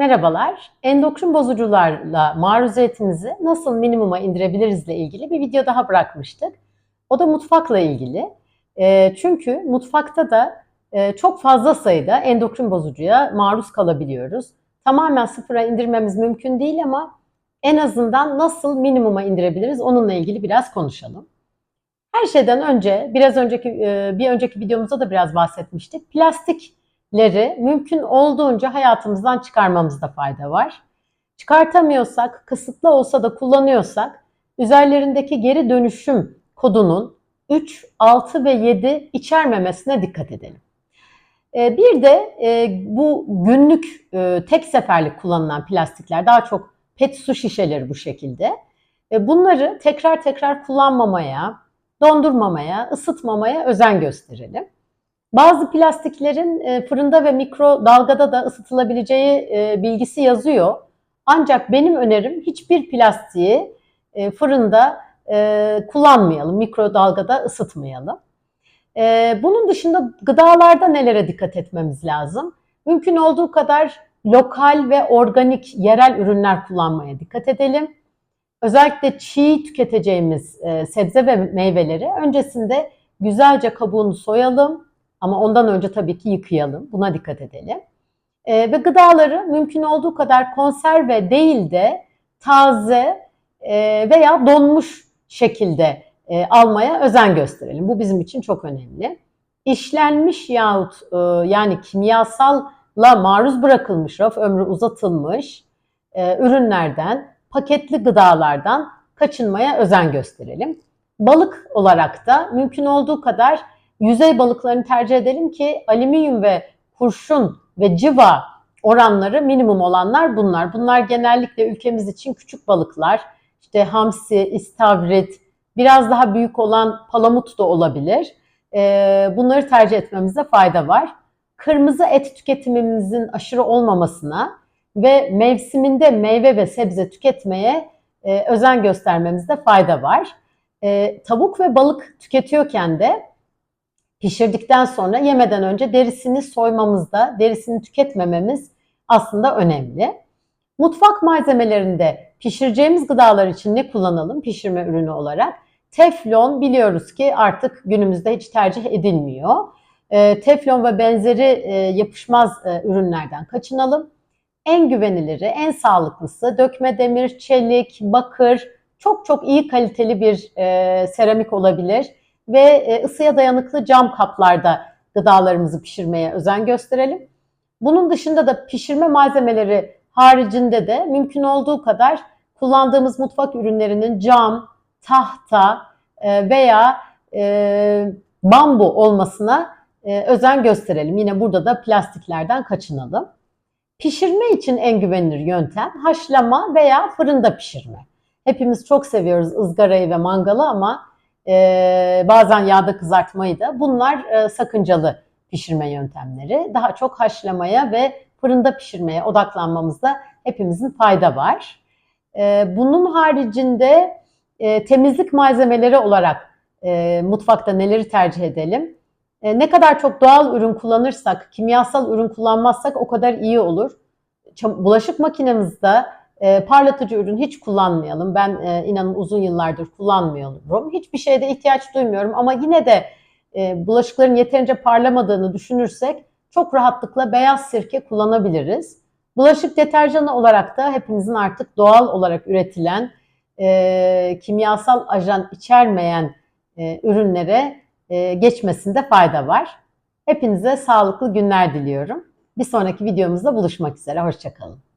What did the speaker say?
Merhabalar. Endokrin bozucularla maruziyetimizi nasıl minimuma indirebiliriz ile ilgili bir video daha bırakmıştık. O da mutfakla ilgili. E, çünkü mutfakta da e, çok fazla sayıda endokrin bozucuya maruz kalabiliyoruz. Tamamen sıfıra indirmemiz mümkün değil ama en azından nasıl minimuma indirebiliriz onunla ilgili biraz konuşalım. Her şeyden önce biraz önceki e, bir önceki videomuzda da biraz bahsetmiştik. Plastikleri mümkün olduğunca hayatımızdan çıkarmamızda fayda var. Çıkartamıyorsak, kısıtlı olsa da kullanıyorsak üzerlerindeki geri dönüşüm kodunun 3, 6 ve 7 içermemesine dikkat edelim. E, Bir de e, bu günlük e, tek seferlik kullanılan plastikler daha çok pet su şişeleri bu şekilde. E, Bunları tekrar tekrar kullanmamaya, dondurmamaya, ısıtmamaya özen gösterelim. Bazı plastiklerin e, fırında ve mikrodalgada da ısıtılabileceği e, bilgisi yazıyor. Ancak benim önerim hiçbir plastiği e, fırında kullanmayalım, mikrodalgada ısıtmayalım. Bunun dışında gıdalarda nelere dikkat etmemiz lazım? Mümkün olduğu kadar lokal ve organik yerel ürünler kullanmaya dikkat edelim. Özellikle çiğ tüketeceğimiz sebze ve meyveleri öncesinde güzelce kabuğunu soyalım ama ondan önce tabii ki yıkayalım. Buna dikkat edelim. E, ve gıdaları mümkün olduğu kadar konserve değil de taze e, veya donmuş şekilde e, almaya özen gösterelim. Bu bizim için çok önemli. İşlenmiş yahut e, yani kimyasalla maruz bırakılmış, raf ömrü uzatılmış e, ürünlerden, paketli gıdalardan kaçınmaya özen gösterelim. Balık olarak da mümkün olduğu kadar yüzey balıklarını tercih edelim ki alüminyum ve kurşun ve civa oranları minimum olanlar bunlar. Bunlar genellikle ülkemiz için küçük balıklar. İşte hamsi, istavrit, biraz daha büyük olan palamut da olabilir. Ee, bunları tercih etmemize fayda var. Kırmızı et tüketimimizin aşırı olmamasına ve mevsiminde meyve ve sebze tüketmeye e, özen göstermemizde fayda var. E, tavuk ve balık tüketiyorken de pişirdikten sonra yemeden önce derisini soymamızda, derisini tüketmememiz aslında önemli. Mutfak malzemelerinde pişireceğimiz gıdalar için ne kullanalım pişirme ürünü olarak? Teflon biliyoruz ki artık günümüzde hiç tercih edilmiyor. E, teflon ve benzeri e, yapışmaz e, ürünlerden kaçınalım. En güveniliri, en sağlıklısı dökme demir, çelik, bakır, çok çok iyi kaliteli bir e, seramik olabilir ve e, ısıya dayanıklı cam kaplarda gıdalarımızı pişirmeye özen gösterelim. Bunun dışında da pişirme malzemeleri haricinde de mümkün olduğu kadar kullandığımız mutfak ürünlerinin cam, tahta e, veya e, bambu olmasına özen gösterelim. Yine burada da plastiklerden kaçınalım. Pişirme için en güvenilir yöntem haşlama veya fırında pişirme. Hepimiz çok seviyoruz ızgarayı ve mangalı ama e, bazen yağda kızartmayı da. Bunlar e, sakıncalı pişirme yöntemleri. Daha çok haşlamaya ve fırında pişirmeye odaklanmamızda hepimizin fayda var. E, bunun haricinde e, temizlik malzemeleri olarak e, mutfakta neleri tercih edelim? E, ne kadar çok doğal ürün kullanırsak, kimyasal ürün kullanmazsak o kadar iyi olur. Bulaşık makinemizde e, parlatıcı ürün hiç kullanmayalım. Ben e, inanın uzun yıllardır kullanmıyorum. Hiçbir şeyde ihtiyaç duymuyorum ama yine de e, bulaşıkların yeterince parlamadığını düşünürsek çok rahatlıkla beyaz sirke kullanabiliriz. Bulaşık deterjanı olarak da hepimizin artık doğal olarak üretilen e, kimyasal ajan içermeyen e, ürünlere e, geçmesinde fayda var. Hepinize sağlıklı günler diliyorum. Bir sonraki videomuzda buluşmak üzere. Hoşçakalın.